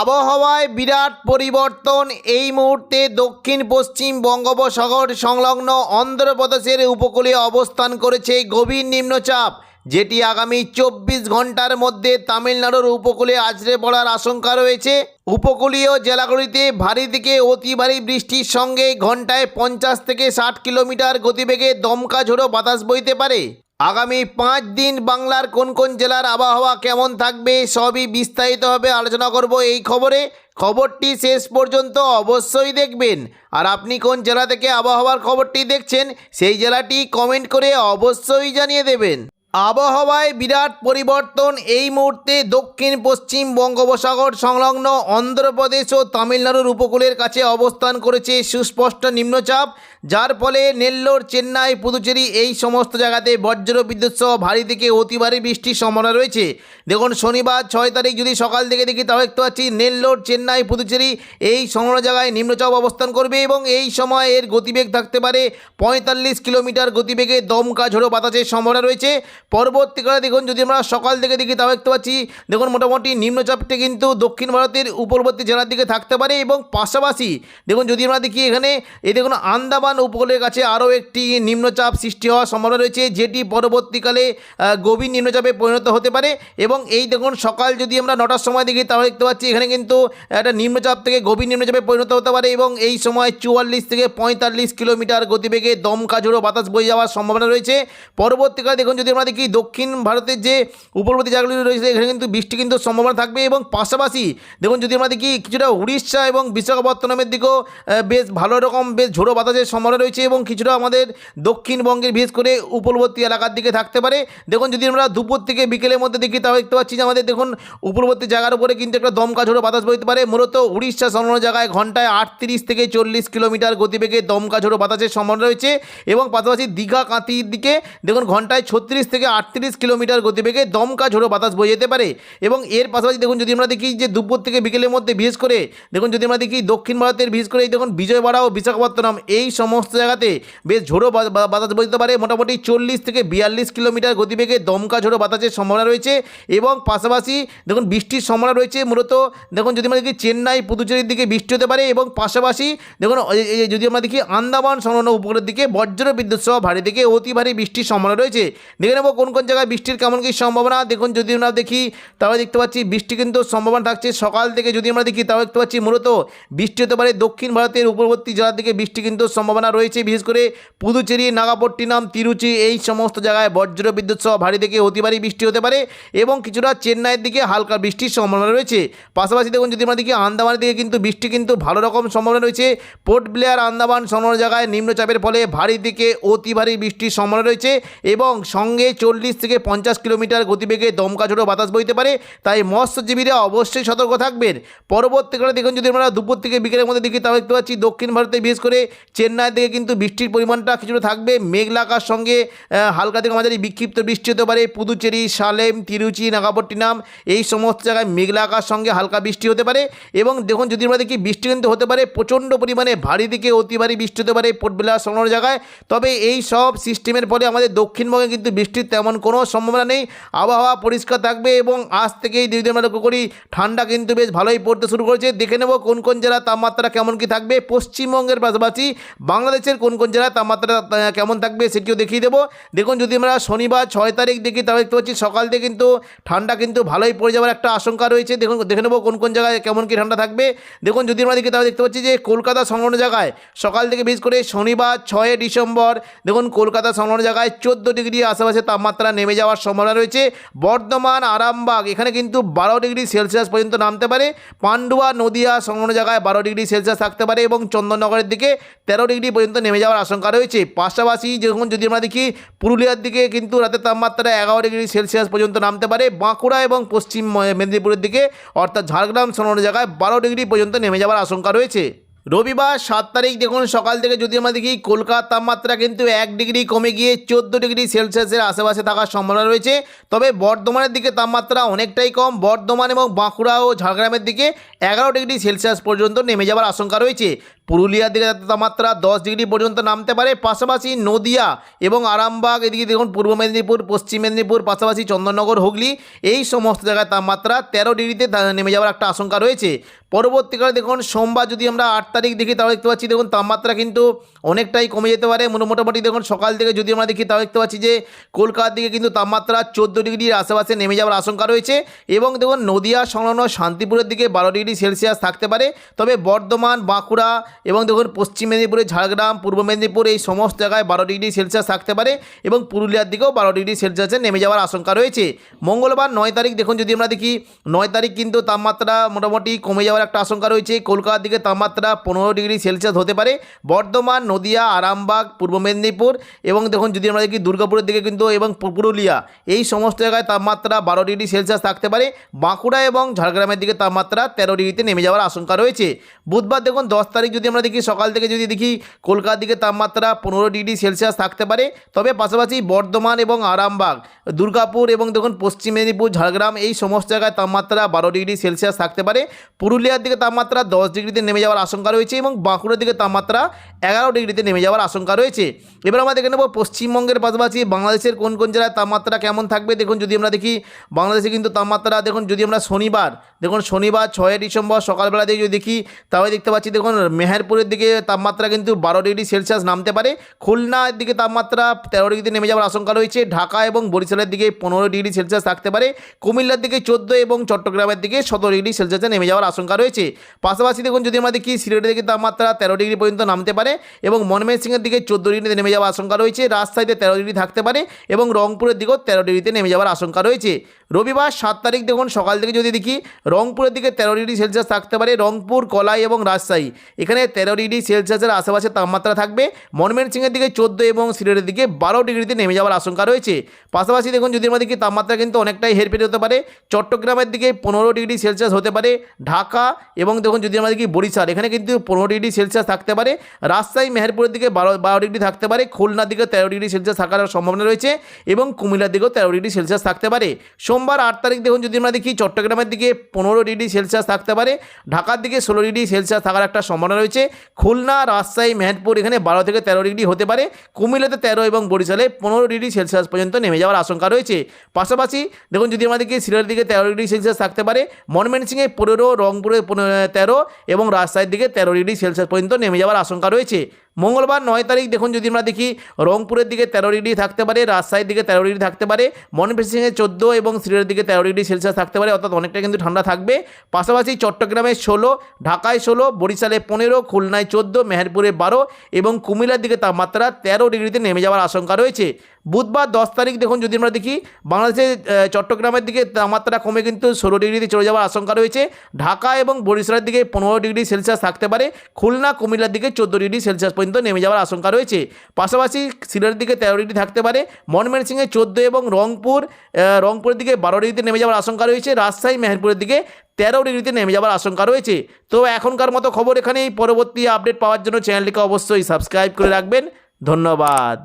আবহাওয়ায় বিরাট পরিবর্তন এই মুহূর্তে দক্ষিণ, পশ্চিম বঙ্গোপসাগর সংলগ্ন অন্ধ্রপ্রদেশের উপকূলে অবস্থান করেছে গভীর নিম্নচাপ, যেটি আগামী চব্বিশ ঘণ্টার মধ্যে তামিলনাড়ুর উপকূলে আছড়ে পড়ার আশঙ্কা রয়েছে। উপকূলীয় জেলাগুলিতে ভারী থেকে অতি ভারী বৃষ্টির সঙ্গে ঘন্টায় পঞ্চাশ থেকে ষাট কিলোমিটার গতিবেগে দমকা ঝোড়ো বাতাস বইতে পারে। আগামী পাঁচ দিন বাংলার কোন কোন জেলার আবহাওয়া কেমন থাকবে সবই বিস্তারিতভাবে আলোচনা করব এই খবরে। খবরটি শেষ পর্যন্ত অবশ্যই দেখবেন। আর আপনি কোন জেলা থেকে আবহাওয়ার খবরটি দেখছেন, সেই জেলাটি কমেন্ট করে অবশ্যই জানিয়ে দেবেন। আবহাওয়ায় বিরাট পরিবর্তন এই মুহূর্তে দক্ষিণ, পশ্চিম বঙ্গোপসাগর সংলগ্ন অন্ধ্রপ্রদেশ ও তামিলনাড়ুর উপকূলের কাছে অবস্থান করেছে সুস্পষ্ট নিম্নচাপ, যার ফলে নেল্লোর, চেন্নাই, পুদুচেরি এই সমস্ত জায়গাতে বজ্র বিদ্যুৎ সহ ভারী থেকে অতি ভারী বৃষ্টির সম্ভাবনা রয়েছে। দেখুন, শনিবার ছয় তারিখ যদি সকাল থেকে দেখি তাও দেখতে পাচ্ছি নেল্লোর, চেন্নাই, পুদুচেরি এই সমস্ত জায়গায় নিম্নচাপ অবস্থান করবে এবং এই সময় এর গতিবেগ থাকতে পারে পঁয়তাল্লিশ কিলোমিটার গতিবেগে দমকা ঝোড়ো বাতাসের সম্ভাবনা রয়েছে। পরবর্তীকালে দেখুন, যদি আমরা সকাল থেকে দেখি, তাও দেখতে পাচ্ছি, দেখুন মোটামুটি নিম্নচাপটি কিন্তু দক্ষিণ ভারতের উপরবর্তী জেলার দিকে থাকতে পারে এবং পাশাপাশি দেখুন, যদি আমরা দেখি এখানে, এই দেখুন আন্দামান উপকূলের কাছে আরও একটি নিম্নচাপ সৃষ্টি হওয়ার সম্ভাবনা রয়েছে, যেটি পরবর্তীকালে গভীর নিম্নচাপে পরিণত হতে পারে এবং এই দেখুন সকাল যদি আমরা নটার সময় দেখি তাহলে দেখতে পাচ্ছি এখানে কিন্তু একটা নিম্নচাপ থেকে গভীর নিম্নচাপে পরিণত হতে পারে এবং এই সময় চুয়াল্লিশ থেকে পঁয়তাল্লিশ কিলোমিটার গতিবেগে দমকা ঝোড়ো বাতাস বয়ে যাওয়ার সম্ভাবনা রয়েছে। পরবর্তীকালে দেখুন, যদি আমরা দেখি দক্ষিণ ভারতের যে উপরবর্তী জায়গাগুলি রয়েছে, এখানে কিন্তু বৃষ্টি কিন্তু সম্ভাবনা থাকবে এবং পাশাপাশি দেখুন যদি আমরা দেখি, কিছুটা উড়িষ্যা এবং বিশাখাপত্তনমের দিকেও বেশ ভালো রকম, বেশ ঝোড়ো বাতাসের সম্ভাবনা রয়েছে এবং কিছুটা আমাদের দক্ষিণবঙ্গের বিশেষ করে উপরবর্তী এলাকার দিকে থাকতে পারে। দেখুন যদি আমরা দুপুর থেকে বিকেলের মধ্যে দেখি, তাহলে দেখতে পাচ্ছি যে আমাদের দেখুন উপরবর্তী জায়গার উপরে কিন্তু একটা দমকা ঝোড়ো বাতাস বইতে পারে। মূলত উড়িষ্যা সংলগ্ন জায়গায় ঘন্টায় আটত্রিশ থেকে চল্লিশ কিলোমিটার গতিবেগে দমকা ঝোড়ো বাতাসের সম্ভাবনা রয়েছে এবং পাশাপাশি দীঘা কাঁতির দিকে দেখুন ঘন্টায় ছত্রিশ থেকে আটত্রিশ কিলোমিটার গতিবেগে দমকা ঝোড়ো বাতাস বয়ে যেতে পারে। এবং এর পাশাপাশি দেখুন, যদি আমরা দেখি যে দুপুর থেকে বিকেলের মধ্যে বিশেষ করে, দেখুন, যদি আমরা দেখি দক্ষিণ ভারতের বিশেষ করে দেখুন, বিজয়বাড়া ও বিশাখাপত্তনম, এই সমস্ত জায়গাতে বেশ ঝোড়ো বাতাস বইতে পারে। মোটামুটি চল্লিশ থেকে বিয়াল্লিশ কিলোমিটার গতিবেগে দমকা ঝোড়ো বাতাসের সম্ভাবনা রয়েছে। এবং পাশাপাশি, দেখুন, বৃষ্টির সম্ভাবনা রয়েছে মূলত, দেখুন, যদি আমরা দেখি চেন্নাই, পুদুচেরির দিকে বৃষ্টি হতে পারে। এবং পাশাপাশি, দেখুন যদি আমরা দেখি আন্দামান, সংলগ্ন উপকূলের দিকে বজ্র বিদ্যুৎ সহ ভারী থেকে অতি ভারী বৃষ্টির সম্ভাবনা রয়েছে। দেখে নেব কোন কোন জায়গায় বৃষ্টির কেমন কী সম্ভাবনা, দেখুন যদি আমরা দেখি, তাহলে দেখতে পাচ্ছি বৃষ্টি কিন্তু সম্ভাবনা থাকছে। সকাল থেকে যদি আমরা দেখি, তাহলে দেখতে পাচ্ছি মূলত বৃষ্টি হতে পারে দক্ষিণ ভারতের উপরবর্তী জেলার দিকে বৃষ্টি কিন্তু সম্ভাবনা রয়েছে। বিশেষ করে পুদুচেরি, নাগাপট্টিনাম, তিরুচি এই সমস্ত জায়গায় বজ্র বিদ্যুৎ সহ ভারী থেকে অতি ভারী বৃষ্টি হতে পারে এবং কিছুটা চেন্নাইয়ের দিকে হালকা বৃষ্টির সম্ভাবনা রয়েছে। পাশাপাশি দেখুন যদি আমরা দেখি, আন্দামানের দিকে কিন্তু বৃষ্টি কিন্তু ভালো রকম সম্ভাবনা রয়েছে। পোর্ট ব্লেয়ার, আন্দামান সংলগ্ন জায়গায় নিম্নচাপের ফলে ভারী দিকে অতি ভারী বৃষ্টির সম্ভাবনা রয়েছে এবং সঙ্গে চল্লিশ থেকে পঞ্চাশ কিলোমিটার গতিবেগে দমকা ঝোড়ো বাতাস বইতে পারে, তাই মৎস্যজীবীরা অবশ্যই সতর্ক থাকবেন। পরবর্তীকালে দেখুন, যদি আমরা দুপুর থেকে বিকেলের মধ্যে দেখি, তাহলে দেখতে পাচ্ছি দক্ষিণ ভারতে বিশেষ করে চেন্নাই থেকে কিন্তু বৃষ্টির পরিমাণটা কিছুটা থাকবে। মেঘলাকার সঙ্গে হালকা থেকে মাঝারি বিক্ষিপ্ত বৃষ্টি হতে পারে। পুদুচেরি, সালেম, তিরুচি, নাগাপট্টিনাম, এই সমস্ত জায়গায় মেঘলাকার সঙ্গে হালকা বৃষ্টি হতে পারে। এবং দেখুন, যদি আমরা দেখি, বৃষ্টি কিন্তু হতে পারে প্রচণ্ড পরিমাণে ভারী থেকে অতি ভারী বৃষ্টি হতে পারে পোর্টবেলা সংলগ্ন জায়গায়। তবে এই সব সিস্টেমের ফলে আমাদের দক্ষিণবঙ্গে কিন্তু বৃষ্টির তেমন কোনো সম্ভাবনা নেই। আবহাওয়া পরিষ্কার থাকবে এবং আজ থেকেই ধীরে আমরা লক্ষ্য করি ঠান্ডা কিন্তু বেশ ভালোই পড়তে শুরু করেছে। দেখে নেব কোন কোন জেলার তাপমাত্রা কেমন কি থাকবে। পশ্চিমবঙ্গের পাশাপাশি বাংলাদেশের কোন কোন জেলার তাপমাত্রা কেমন থাকবে সেটিও দেখিয়ে দেবো। দেখুন, যদি আমরা শনিবার ছয় তারিখ দেখি, তাহলে দেখতে পাচ্ছি সকাল থেকে কিন্তু ঠান্ডা কিন্তু ভালোই পড়ে যাওয়ার একটা আশঙ্কা রয়েছে। দেখুন, দেখে নেব কোন কোন জায়গায় কেমন কি ঠান্ডা থাকবে। দেখুন, যদি আমরা দেখি, তাহলে দেখতে পাচ্ছি যে কলকাতা সংলগ্ন জায়গায় সকাল থেকে বিশেষ করে শনিবার ছয় ডিসেম্বর, দেখুন, কলকাতা সংলগ্ন জায়গায় চোদ্দ ডিগ্রি আশেপাশে তাপমাত্রা নেমে যাওয়ার সম্ভাবনা রয়েছে। বর্ধমান, আরামবাগ, এখানে কিন্তু বারো ডিগ্রি সেলসিয়াস পর্যন্ত নামতে পারে। পান্ডুয়া, নদিয়া সংলগ্ন জায়গায় বারো ডিগ্রি সেলসিয়াস থাকতে পারে এবং চন্দননগরের দিকে তেরো ডিগ্রি পর্যন্ত নেমে যাওয়ার আশঙ্কা রয়েছে। পাশাপাশি যখন যদি আমরা দেখি, পুরুলিয়ার দিকে কিন্তু রাতের তাপমাত্রা এগারো ডিগ্রি সেলসিয়াস পর্যন্ত নামতে পারে। বাঁকুড়া এবং পশ্চিম মেদিনীপুরের দিকে, অর্থাৎ ঝাড়গ্রাম সংলগ্ন জায়গায় বারো ডিগ্রি পর্যন্ত নেমে যাওয়ার আশঙ্কা রয়েছে। রবিবার সাত তারিখ দেখুন, সকাল থেকে যদি আমরা দেখি, কলকাতার তাপমাত্রা কিন্তু এক ডিগ্রি কমে গিয়ে চোদ্দ ডিগ্রি সেলসিয়াসের আশেপাশে থাকার সম্ভাবনা রয়েছে। তবে বর্ধমানের দিকে তাপমাত্রা অনেকটাই কম। বর্ধমান এবং বাঁকুড়া ও ঝাড়গ্রামের দিকে এগারো ডিগ্রি সেলসিয়াস পর্যন্ত নেমে যাওয়ার আশঙ্কা রয়েছে। পুরুলিয়ার দিকে তাপমাত্রা দশ ডিগ্রি পর্যন্ত নামতে পারে। পাশাপাশি নদিয়া এবং আরামবাগ, এদিকে দেখুন পূর্ব মেদিনীপুর, পশ্চিম মেদিনীপুর, পাশাপাশি চন্দননগর, হুগলি, এই সমস্ত জায়গায় তাপমাত্রা তেরো ডিগ্রিতে নেমে যাওয়ার একটা আশঙ্কা রয়েছে। পরবর্তীকালে দেখুন সোমবার যদি আমরা আট তারিখ দেখি, তাহলে দেখতে পাচ্ছি দেখুন তাপমাত্রা কিন্তু অনেকটাই কমে যেতে পারে। মোটা- মোটামুটি দেখুন সকাল থেকে যদি আমরা দেখি, তাহলে দেখতে পাচ্ছি যে কলকাতার দিকে কিন্তু তাপমাত্রা চোদ্দ ডিগ্রির আশেপাশে নেমে যাওয়ার আশঙ্কা রয়েছে এবং দেখুন নদিয়া সংলগ্ন শান্তিপুরের দিকে বারো ডিগ্রি সেলসিয়াস থাকতে পারে। তবে বর্ধমান, বাঁকুড়া এবং দেখুন পশ্চিম মেদিনীপুরে, ঝাড়গ্রাম, পূর্ব মেদিনীপুর এই সমস্ত জায়গায় বারো ডিগ্রি সেলসিয়াস থাকতে পারে এবং পুরুলিয়ার দিকেও বারো ডিগ্রি সেলসিয়াসে নেমে যাওয়ার আশঙ্কা রয়েছে। মঙ্গলবার নয় তারিখ দেখুন যদি আমরা দেখি, নয় তারিখ কিন্তু তাপমাত্রা মোটামুটি কমে যাওয়ার একটা আশঙ্কা রয়েছে। কলকাতার দিকে তাপমাত্রা পনেরো ডিগ্রি সেলসিয়াস হতে পারে। বর্ধমান, নদিয়া, আরামবাগ, পূর্ব মেদিনীপুর এবং দেখুন যদি আমরা দেখি দুর্গাপুরের দিকে কিন্তু এবং পুরুলিয়া এই সমস্ত জায়গায় তাপমাত্রা বারো ডিগ্রি সেলসিয়াস থাকতে পারে। বাঁকুড়া এবং ঝাড়গ্রামের দিকে তাপমাত্রা তেরো ডিগ্রিতে নেমে যাওয়ার আশঙ্কা রয়েছে। বুধবার দেখুন দশ তারিখ যদি আমরা দেখি সকাল থেকে যদি দেখি কলকাতার দিকে তাপমাত্রা পনেরো ডিগ্রি সেলসিয়াস থাকতে পারে, তবে পাশাপাশি বর্ধমান এবং আরামবাগ, দুর্গাপুর এবং দেখুন পশ্চিম মেদিনীপুর, ঝাড়গ্রাম এই সমস্ত জায়গায় তাপমাত্রা বারো ডিগ্রি সেলসিয়াস থাকতে পারে। পুরুলিয়ার দিকে তাপমাত্রা দশ ডিগ্রিতে নেমে যাওয়ার আশঙ্কা রয়েছে এবং বাঁকুড়ার দিকে তাপমাত্রা এগারো ডিগ্রিতে নেমে যাওয়ার আশঙ্কা রয়েছে। এবার আমরা দেখে নেব পশ্চিমবঙ্গের পাশাপাশি বাংলাদেশের কোন কোন জেলায় তাপমাত্রা কেমন থাকবে? দেখুন যদি আমরা দেখি বাংলাদেশে কিন্তু তাপমাত্রা দেখুন যদি আমরা শনিবার, দেখুন শনিবার ছয় ডিসেম্বর সকালবেলা দিয়ে যদি দেখি, তাহলে দেখতে পাচ্ছি দেখুন মেহেরপুরের দিকে তাপমাত্রা কিন্তু বারো ডিগ্রি সেলসিয়াস নামতে পারে। খুলনার দিকে তাপমাত্রা তেরো ডিগ্রিতে নেমে যাওয়ার আশঙ্কা রয়েছে। ঢাকা এবং বরিশালের দিকে পনেরো ডিগ্রি সেলসিয়াস থাকতে পারে। কুমিল্লার দিকে চোদ্দ এবং চট্টগ্রামের দিকে সতেরো ডিগ্রি সেলসিয়াসে নেমে যাওয়ার আশঙ্কা রয়েছে। পাশাপাশি দেখুন, যদি আমরা দেখি, সিলেটের দিকে তাপমাত্রা তেরো ডিগ্রি পর্যন্ত নামতে পারে এবং ময়মনসিংহের দিকে চোদ্দ ডিগ্রিতে নেমে যাওয়ার আশঙ্কা রয়েছে। রাজশাহীতে তেরো ডিগ্রি থাকতে পারে এবং রংপুরের দিকেও তেরো ডিগ্রিতে নেমে যাওয়ার আশঙ্কা রয়েছে। রবিবার সাত তারিখ দেখুন, সকাল থেকে যদি দেখি, রংপুরের দিকে তেরো ডিগ্রি সেলসিয়াস থাকতে পারে। রংপুর, কলাই এবং রাজশাহী। এখানে তেরো ডিগ্রি সেলসিয়াসের আশেপাশে তাপমাত্রা থাকবে। ময়মনসিংহের দিকে চোদ্দ এবং সিলেটের দিকে বারো ডিগ্রিতে নেমে যাওয়ার আশঙ্কা রয়েছে। পাশাপাশি দেখুন, যদি আমরা দেখি, তাপমাত্রা কিন্তু অনেকটাই হেরফের হতে পারে। চট্টগ্রামের দিকে পনেরো ডিগ্রি সেলসিয়াস হতে পারে। ঢাকা এবং দেখুন, যদি আমরা দেখি, বরিশাল, এখানে কিন্তু পনেরো ডিগ্রি সেলসিয়াস থাকতে পারে। রাজশাহী, মেহেরপুরের দিকে বারো বারো ডিগ্রি থাকতে পারে। খুলনার দিকে তেরো ডিগ্রি সেলসিয়াস থাকার সম্ভাবনা রয়েছে এবং কুমিল্লার দিকেও তেরো ডিগ্রি সেলসিয়াস থাকতে পারে। সোমবার আট তারিখ দেখুন যদি আমরা দেখি, চট্টগ্রামের দিকে পনেরো ডিগ্রি সেলসিয়াস থাকতে পারে, ঢাকার দিকে ষোলো ডিগ্রি সেলসিয়াস থাকার একটা সম্ভাবনা রয়েছে। খুলনা, রাজশাহী, মেহেরপুর এখানে বারো থেকে তেরো ডিগ্রি হতে পারে। কুমিল্লাতে তেরো এবং বরিশালে পনেরো ডিগ্রি সেলসিয়াস পর্যন্ত নেমে যাওয়ার আশঙ্কা রয়েছে। পাশাপাশি দেখুন যদি আমরা দেখি, সিলেটের দিকে তেরো ডিগ্রি সেলসিয়াস থাকতে পারে, ময়মনসিংহে পনেরো, রংপুরে পনেরো- তেরো এবং রাজশাহীর দিকে তেরো ডিগ্রি সেলসিয়াস পর্যন্ত নেমে যাওয়ার আশঙ্কা রয়েছে। মঙ্গলবার নয় তারিখ দেখুন, যদি আমরা দেখি, রংপুরের দিকে তেরো ডিগ্রি থাকতে পারে, রাজশাহীর দিকে তেরো ডিগ্রি থাকতে পারে, ময়মনসিংহে চোদ্দ এবং সিলেটের দিকে তেরো ডিগ্রি সেলসিয়াস থাকতে পারে, অর্থাৎ অনেকটা কিন্তু ঠান্ডা থাকবে। পাশাপাশি চট্টগ্রামে ষোলো, ঢাকায় ষোলো, বরিশালে পনেরো, খুলনায় চোদ্দ, মেহেরপুরে বারো এবং কুমিল্লার দিকে তাপমাত্রা তেরো ডিগ্রিতে নেমে যাওয়ার আশঙ্কা রয়েছে। বুধবার দশ তারিখ দেখুন, যদি আমরা দেখি বাংলাদেশের চট্টগ্রামের দিকে তাপমাত্রা কমে কিন্তু ষোলো ডিগ্রিতে চলে যাওয়ার আশঙ্কা রয়েছে। ঢাকা এবং বরিশালের দিকে পনেরো ডিগ্রি সেলসিয়াস থাকতে পারে। খুলনা, কুমিল্লার দিকে চোদ্দ ডিগ্রি সেলসিয়াস পর্যন্ত নেমে যাওয়ার আশঙ্কা রয়েছে। পাশাপাশি সিলেটের দিকে তেরো ডিগ্রি থাকতে পারে। ময়মনসিংহে চোদ্দ এবং রংপুর রংপুরের দিকে বারো ডিগ্রিতে নেমে যাওয়ার আশঙ্কা রয়েছে। রাজশাহী, মেহেরপুরের দিকে তেরো ডিগ্রিতে নেমে যাওয়ার আশঙ্কা রয়েছে। তো এখনকার মতো খবর এখানেই। পরবর্তী আপডেট পাওয়ার জন্য চ্যানেলটিকে অবশ্যই সাবস্ক্রাইব করে রাখবেন। ধন্যবাদ।